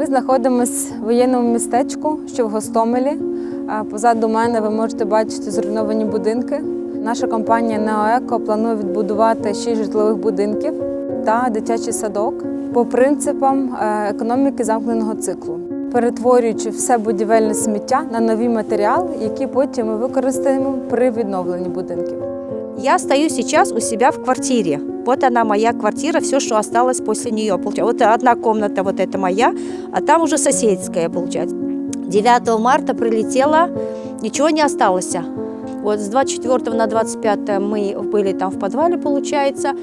Ми знаходимося в воєнному містечку, що в Гостомелі. Позаду мене ви можете бачити зруйновані будинки. Наша компанія «Неоеко» планує відбудувати шість житлових будинків та дитячий садок по принципам е, економіки замкненого циклу, перетворюючи все будівельне сміття на нові матеріали, які потім ми використаємо при відновленні будинків. Я стою сейчас у себя в квартире. Вот она моя квартира, все, что осталось после нее. Получается, Вот одна комната, вот это моя, а там уже соседская, получается. 9 марта прилетела, ничего не осталось. Вот с 24 на 25 мы были там в подвале, получается.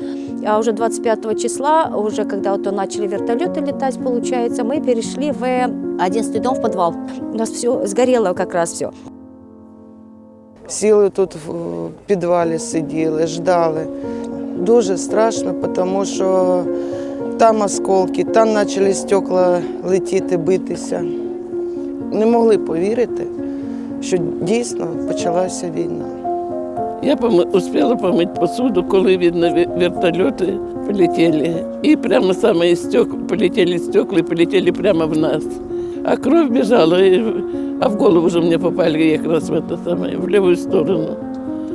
А уже 25 числа, уже когда вот начали вертолеты летать, получается, мы перешли в 11 дом в подвал. У нас все сгорело как раз все. Сіли тут в підвалі, сиділи, ждали. Дуже страшно, тому що там осколки, там почали стекла летіти, битися. Не могли повірити, що дійсно почалася війна. Я поми- успела помыть посуду, коли видно ве- вертолеты полетели. И прямо самые стекла, полетели стекла и полетели прямо в нас. А кровь бежала, и- а в голову же мне попали как раз в это самое, в левую сторону.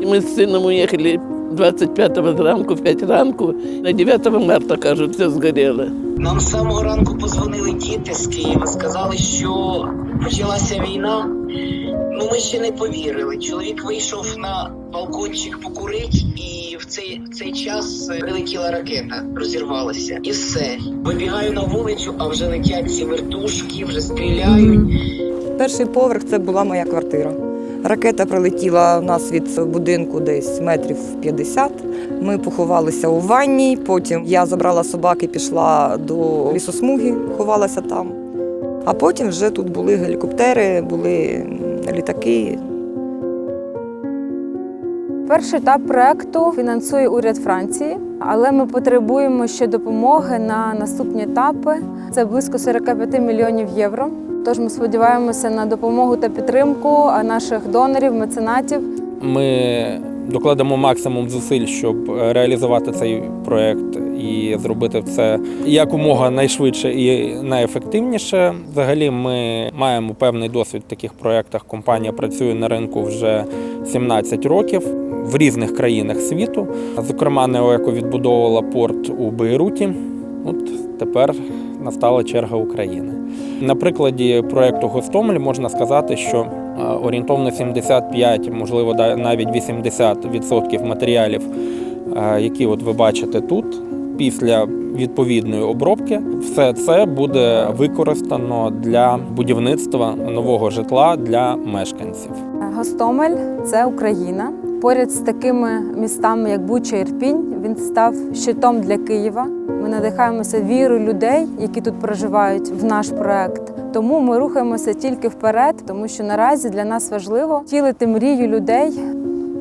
И мы с сыном уехали 25-го зранку, в 5 ранку. На 9 марта, кажуть, все сгорело. Нам з самого ранку позвонили діти з Києва, сказали, що почалася війна. Ну, ми ще не повірили. Чоловік вийшов на балкончик покурить, і в цей, в цей час прилетіла ракета, розірвалася. І все. Вибігаю на вулицю, а вже летять ці вертушки, вже стріляють. Перший поверх це була моя квартира. Ракета прилетіла у нас від будинку десь метрів 50. Ми поховалися у ванні. Потім я забрала собаки, пішла до лісосмуги, ховалася там. А потім вже тут були гелікоптери, були літаки. Перший етап проекту фінансує уряд Франції, але ми потребуємо ще допомоги на наступні етапи. Це близько 45 мільйонів євро. Тож ми сподіваємося на допомогу та підтримку наших донорів, меценатів. Ми докладемо максимум зусиль, щоб реалізувати цей проект і зробити це якомога найшвидше і найефективніше. Взагалі, ми маємо певний досвід в таких проєктах. Компанія працює на ринку вже 17 років в різних країнах світу. Зокрема, Неоеко відбудовувала порт у Бейруті. От тепер настала черга України. На прикладі проєкту Гостомель можна сказати, що е, орієнтовно 75, можливо, навіть 80% матеріалів, е, які от ви бачите тут, після відповідної обробки, все це буде використано для будівництва нового житла для мешканців. Гостомель це Україна. Поряд з такими містами, як Буча Ірпінь, він став щитом для Києва. Ми надихаємося вірою людей, які тут проживають в наш проект. Тому ми рухаємося тільки вперед, тому що наразі для нас важливо втілити мрію людей.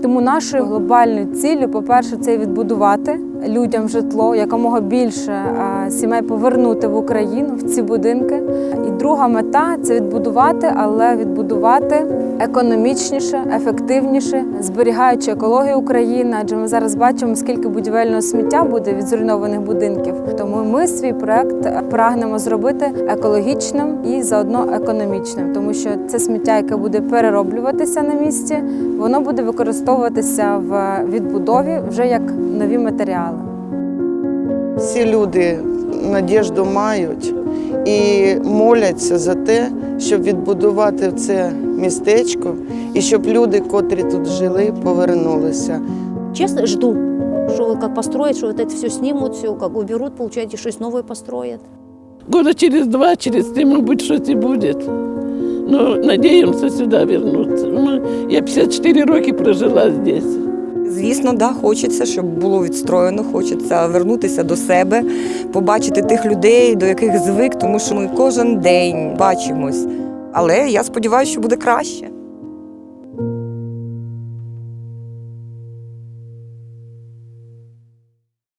Тому нашою глобальною ціллю, по-перше, це відбудувати людям житло, якомога більше е, сімей повернути в Україну в ці будинки. І друга мета це відбудувати, але відбудувати економічніше, ефективніше, зберігаючи екологію України. Адже ми зараз бачимо, скільки будівельного сміття буде від зруйнованих будинків. Тому ми свій проект прагнемо зробити екологічним і заодно економічним, тому що це сміття, яке буде перероблюватися на місці, воно буде використовуватися в відбудові вже як нові матеріали. Всі люди надіжду мають і моляться за те, щоб відбудувати це містечко і щоб люди, котрі тут жили, повернулися. Честно, жду, что как построят, что вот это все снимут, все как уберут, получается, что-то новое построят. Года через два, через три, может быть, что-то и будет. Но надеемся сюда вернуться. Мы, я 54 роки прожила здесь. Звісно, да, хочеться, щоб було відстроєно, хочеться вернутися до себе, побачити тих людей, до яких звик, тому що ми кожен день бачимось. Але я сподіваюся, що буде краще.